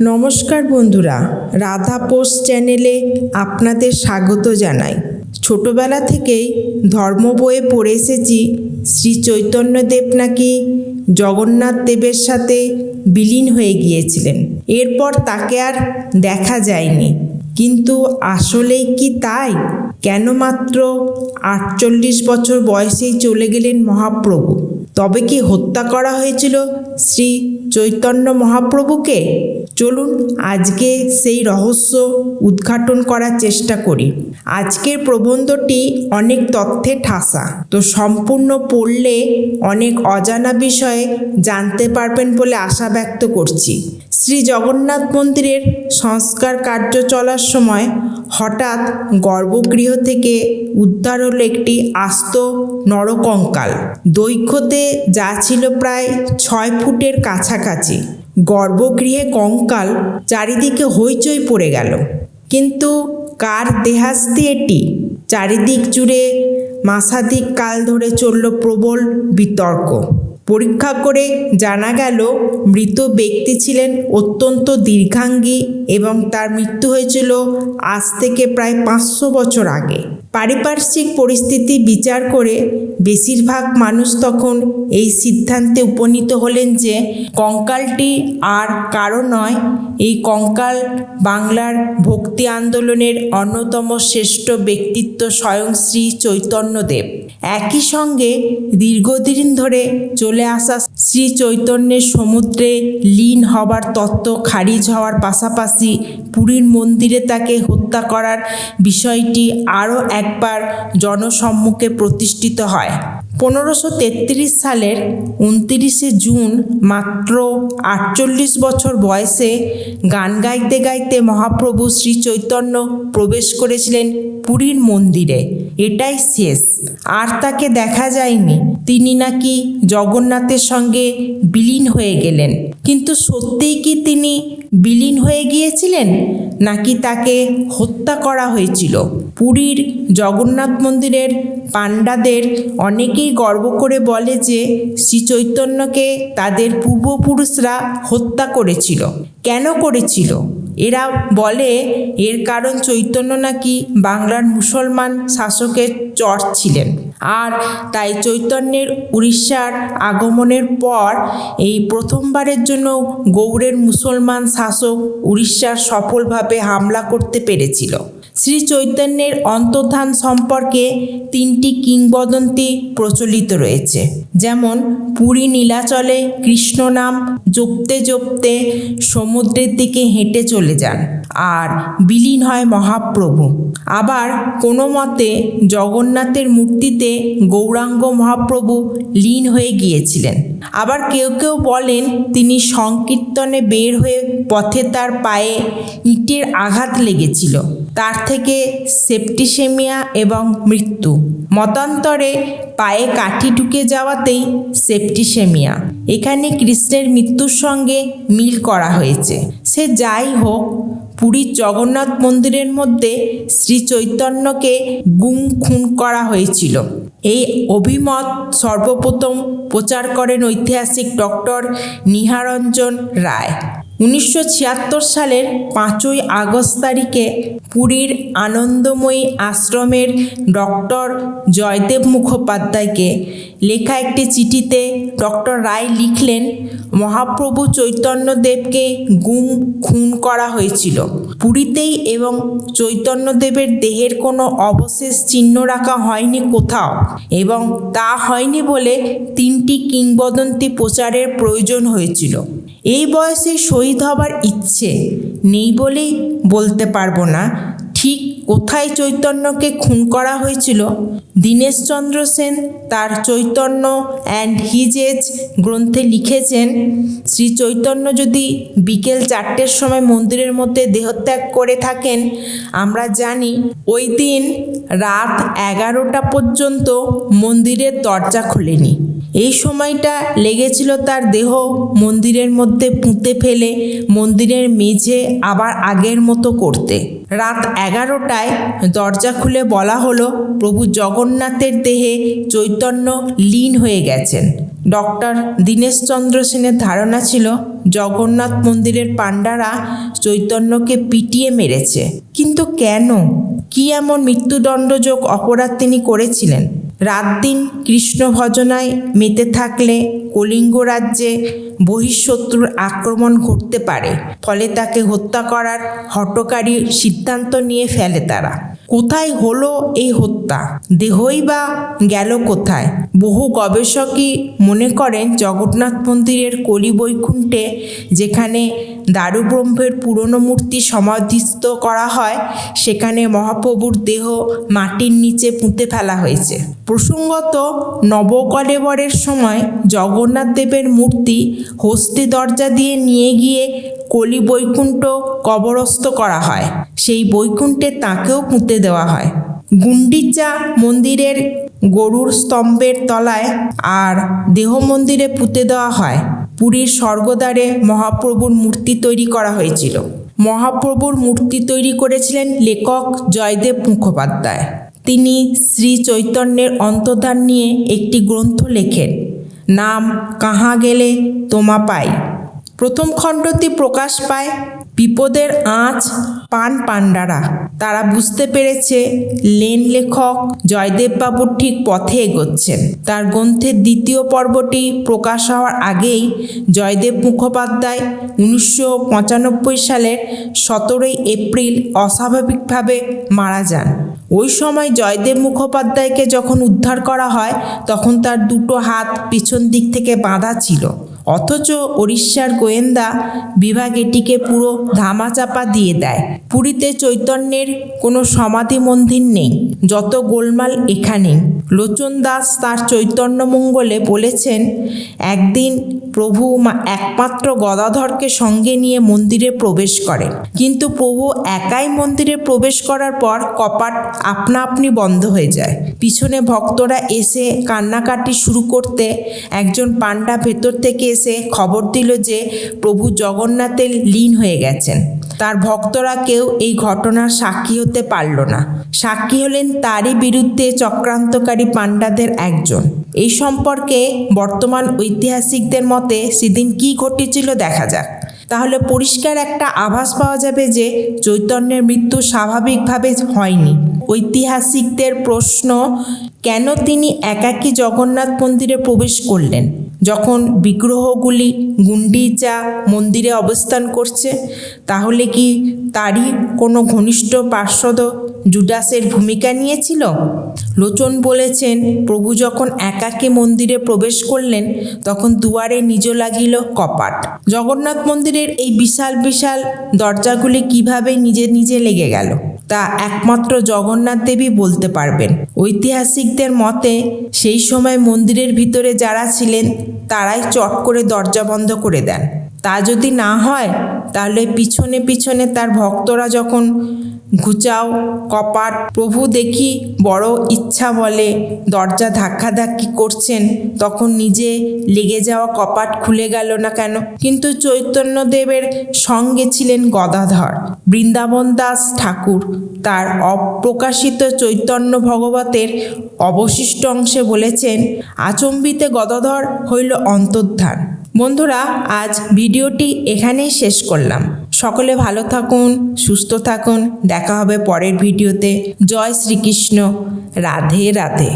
নমস্কার বন্ধুরা, রাধা পোস্ট চ্যানেলে আপনাদের স্বাগত জানাই। ছোটবেলা থেকেই ধর্ম বইয়ে পড়ে এসেছি, শ্রী চৈতন্যদেব নাকি জগন্নাথ দেবের সাথে বিলীন হয়ে গিয়েছিলেন। এরপর তাকে আর দেখা যায়নি। কিন্তু আসলেই কি তাই? কেন মাত্র আটচল্লিশ বছর বয়সেই চলে গেলেন মহাপ্রভু? তবে কি হত্যা করা হয়েছিল শ্রী চৈতন্য মহাপ্রভুকে চলুন আজকে সেই রহস্য উদ্ঘাটন করার চেষ্টা করি। আজকের প্রবন্ধটি অনেক তথ্যে ঠাসা, তো সম্পূর্ণ পড়লে অনেক অজানা বিষয়ে জানতে পারবেন বলে আশা ব্যক্ত করছি। শ্রী জগন্নাথ মন্দিরের সংস্কার কার্য চলার সময় হঠাৎ গর্ভগৃহ থেকে উদ্ধার হলো একটি আস্ত নরকঙ্কাল। দৈর্ঘ্যতে যা ছিল প্রায় ছয় ফুটের কাছাকাছি। গর্ভগৃহে কঙ্কাল চারিদিকে হইচই পড়ে গেল। কিন্তু কার দেহাস্তি এটি? চারিদিক জুড়ে মাসাধিক কাল ধরে চলল প্রবল বিতর্ক। পরীক্ষা করে জানা গেল, মৃত ব্যক্তি ছিলেন অত্যন্ত দীর্ঘাঙ্গী এবং তার মৃত্যু হয়েছিল আজ থেকে প্রায় পাঁচশো বছর আগে। পারিপার্শ্বিক পরিস্থিতি বিচার করে বেশিরভাগ মানুষ তখন এই সিদ্ধান্তে উপনীত হলেন যে কঙ্কালটি আর কারও নয়, এই কঙ্কাল বাংলার ভক্তি আন্দোলনের অন্যতম শ্রেষ্ঠ ব্যক্তিত্ব স্বয়ং শ্রী চৈতন্যদেব। একই সঙ্গে দীর্ঘদিন ধরে চলে আসা শ্রী চৈতন্যের সমুদ্রে লীন হবার তত্ত্ব খারিজ হওয়ার পাশাপাশি পুরীর মন্দিরে তাকে হত্যা করার বিষয়টি আরও একবার জনসম্মুখে প্রতিষ্ঠিত হয়। পনেরোশো তেত্রিশ সালের উনতিরিশে জুন মাত্র আটচল্লিশ বছর বয়সে গান গাইতে গাইতে মহাপ্রভু শ্রী চৈতন্য প্রবেশ করেছিলেন পুরীর মন্দিরে। এটাই শেষ। আর তাকে দেখা যায়নি। তিনি নাকি জগন্নাথের সঙ্গে বিলীন হয়ে গেলেন। কিন্তু সত্যিই কি তিনি বিলীন হয়ে গিয়েছিলেন? নাকি তাকে হত্যা করা হয়েছিল? পুরীর জগন্নাথ মন্দিরের পাণ্ডাদের অনেকেই গর্ব করে বলে যে, শ্রী চৈতন্যকে তাদের পূর্বপুরুষরা হত্যা করেছিল। কেন করেছিল? এরা বলে, এর কারণ চৈতন্য নাকি বাংলার মুসলমান শাসকের চর ছিলেন। আর তাই চৈতন্যের উড়িষ্যার আগমনের পর এই প্রথমবারের জন্য গৌড়ের মুসলমান শাসক উড়িষ্যার সফলভাবে হামলা করতে পেরেছিল। শ্রী চৈতন্যের অন্তর্ধান সম্পর্কে তিনটি কিংবদন্তি প্রচলিত রয়েছে। যেমন, পুরী নীলাচলে কৃষ্ণ নাম জপতে জপতে সমুদ্রের দিকে হেঁটে চলে যান আর বিলীন হয় মহাপ্রভু। আবার কোনো মতে জগন্নাথের মূর্তিতে গৌরাঙ্গ মহাপ্রভু লীন হয়ে গিয়েছিলেন। আবার কেউ কেউ বলেন তিনি সংকীর্তনে বের হয়ে পথে তার পায়ে ইটের আঘাত লেগেছিল। তার থেকে সেপ্টিসেমিয়া এবং মৃত্যু। মতান্তরে পায়ে কাঠি ঢুকে যাওয়াতেই সেপ্টিসেমিয়া। এখানে কৃষ্ণের মৃত্যুর সঙ্গে মিল করা হয়েছে। সে যাই হোক পুরীর জগন্নাথ মন্দিরের মধ্যে শ্রী চৈতন্যকে গুম খুন করা হয়েছিল। এই অভিমত সর্বপ্রথম প্রচার করেন ঐতিহাসিক ডক্টর নিহারঞ্জন রায়। উনিশশো ছিয়াত্তর সালের পাঁচই আগস্ট তারিখে পুরীর আনন্দময়ী আশ্রমের ডক্টর জয়দেব মুখোপাধ্যায়কে লেখা একটি চিঠিতে ডক্টর রায় লিখলেন, মহাপ্রভু চৈতন্যদেবকে গুম, খুন করা হয়েছিল। পুরীতেই এবং চৈতন্যদেবের দেহের কোনো অবশেষ চিহ্ন রাখা হয়নি কোথাও এবং তা হয়নি বলে তিনটি কিংবদন্তি প্রচারের প্রয়োজন হয়েছিল। এই বয়সে শহীদ হবার ইচ্ছে নেই বলেই বলতে পারব না। কোথায় চৈতন্যকে খুন করা হয়েছিল? দীনেশচন্দ্র সেন তার চৈতন্য অ্যান্ড হিজ এজ গ্রন্থে লিখেছেন, শ্রী চৈতন্য যদি বিকেল চারটের সময় মন্দিরের মধ্যে দেহত্যাগ করে থাকেন, আমরা জানি ওই দিন রাত এগারোটা পর্যন্ত মন্দিরের দরজা খোলেনি। এই সময়টা লেগেছিল তার দেহ মন্দিরের মধ্যে পুঁতে ফেলে, মন্দিরের মেঝে আবার আগের মতো করতে। রাত এগারোটায় দরজা খুলে বলা হলো, প্রভু জগন্নাথের দেহে চৈতন্য লীন হয়ে গেছেন। ডক্টর দীনেশচন্দ্র সেনের ধারণা ছিল, জগন্নাথ মন্দিরের পাণ্ডারা চৈতন্যকে পিটিয়ে মেরেছে। কিন্তু কেন? কি এমন মৃত্যুদণ্ডযোগ অপরাধ তিনি করেছিলেন? রাত দিন কৃষ্ণ ভজনায় মেতে থাকলে কলিঙ্গ রাজ্যে বহিঃশত্রুর আক্রমণ ঘটতে পারে। ফলে তাকে হত্যা করার হটকারী সিদ্ধান্ত নিয়ে ফেলে তারা। কোথায় হলো এই হত্যা? দেহই বা গেল কোথায়? বহু গবেষকই মনে করেন জগন্নাথ মন্দিরের কলি বৈকুণ্ঠে যেখানে দারুব্রহ্মের পুরনো মূর্তি সমাধিস্থ করা হয়, সেখানে মহাপ্রভুর দেহ মাটির নিচে পুঁতে ফেলা হয়েছে। প্রসঙ্গত, নবকলেবরের সময় জগন্নাথ দেবের মূর্তি হস্তি দরজা দিয়ে নিয়ে গিয়ে কলি বৈকুণ্ঠ কবরস্থ করা হয়। সেই বৈকুণ্ঠে তাকেও পুঁতে দেওয়া হয়। গুন্ডিচা মন্দিরের গরুর স্তম্ভের তলায় আর দেহ মন্দিরে পুঁতে দেওয়া হয়। পুরীর স্বর্গদ্বারে মহাপ্রভুর মূর্তি তৈরি করা হয়েছিল। মহাপ্রভুর মূর্তি তৈরি করেছিলেন লেখক জয়দেব মুখোপাধ্যায়। তিনি শ্রী চৈতন্যের অন্তর্ধান নিয়ে একটি গ্রন্থ লেখেন, নাম কাহা গেলে তোমা পাই প্রথম খণ্ডটি প্রকাশ পায় বিপদের আঁচ পান পাণ্ডারা। তারা বুঝতে পেরেছে, লেন লেখক জয়দেববাবুর ঠিক পথে এগোচ্ছেন। তার গ্রন্থের দ্বিতীয় পর্বটি প্রকাশ হওয়ার আগেই জয়দেব মুখোপাধ্যায় উনিশশো পঁচানব্বই সালের সতেরোই এপ্রিল অস্বাভাবিকভাবে মারা যান। ওই সময় জয়দেব মুখোপাধ্যায়কে যখন উদ্ধার করা হয়, তখন তার দুটো হাত পিছন দিক থেকে বাঁধা ছিল। অথচ উড়িষ্যার গোয়েন্দা বিভাগ এটিকে পুরো ধামাচাপা দিয়ে দেয়। পুরীতে চৈতন্যের কোনো সমাধি মন্দির নেই, যত গোলমাল এখানে। লোচন দাস তার চৈতন্য মঙ্গলে বলেছেন, একদিন প্রভু একমাত্র গদাধরকে সঙ্গে নিয়ে মন্দিরে প্রবেশ করেন। কিন্তু প্রভু একাই মন্দিরে প্রবেশ করার পর কপাট আপনা আপনি বন্ধ হয়ে যায়। পিছনে ভক্তরা এসে কান্নাকাটি শুরু করতে একজন পাণ্ডা ভেতর থেকে এসে খবর দিল যে প্রভু জগন্নাথের লীন হয়ে গেছেন। তার ভক্তরা কেউ এই ঘটনার সাক্ষী হতে পারল না। সাক্ষী হলেন তারই বিরুদ্ধে চক্রান্তকারী পাণ্ডাদের একজন। এই সম্পর্কে বর্তমান ঐতিহাসিকদের মতে সেদিন কী ঘটেছিল দেখা যাক। তাহলে পরিষ্কার একটা আভাস পাওয়া যাবে যে চৈতন্যের মৃত্যু স্বাভাবিকভাবে হয়নি। ঐতিহাসিকদের প্রশ্ন, কেন তিনি একাকী জগন্নাথ মন্দিরে প্রবেশ করলেন? যখন বিগ্রহগুলি গুন্ডিচা মন্দিরে অবস্থান করছে, তাহলে কি তারই কোনো ঘনিষ্ঠ পার্শ্বদ জুডাসের ভূমিকা নিয়েছিল? লোচন বলেছেন, প্রভু যখন একাকে মন্দিরে প্রবেশ করলেন, তখন দুয়ারে নিজ লাগিল কপাট। জগন্নাথ মন্দিরের এই বিশাল বিশাল দরজাগুলি কীভাবে নিজে নিজে লেগে গেল? তা একমাত্র জগন্নাথ দেবী বলতে পারবেন। ঐতিহাসিকদের মতে, সেই সময় মন্দিরের ভিতরে যারা ছিলেন, তারাই চট করে দরজা বন্ধ করে দেন। তা যদি না হয় তাহলে পিছনে পিছনে তার ভক্তরা যখন ঘুচাও, কপাট, প্রভু দেখি বড় ইচ্ছা বলে দরজা ধাক্কাধাক্কি করছেন, তখন নিজে লেগে যাওয়া কপাট খুলে গেল না কেন? কিন্তু চৈতন্যদেবের সঙ্গে ছিলেন গদাধর, বৃন্দাবন দাস ঠাকুর। তার অপ্রকাশিত চৈতন্য ভগবতের অবশিষ্ট অংশে বলেছেন, আচম্বিতে গদাধর হইল অন্তর্ধান। বন্ধুরা, আজ ভিডিওটি এখানেই শেষ করলাম। সকলে ভালো থাকুন, সুস্থ থাকুন। দেখা হবে পরের ভিডিওতে। জয় শ্রীকৃষ্ণ। রাধে রাধে।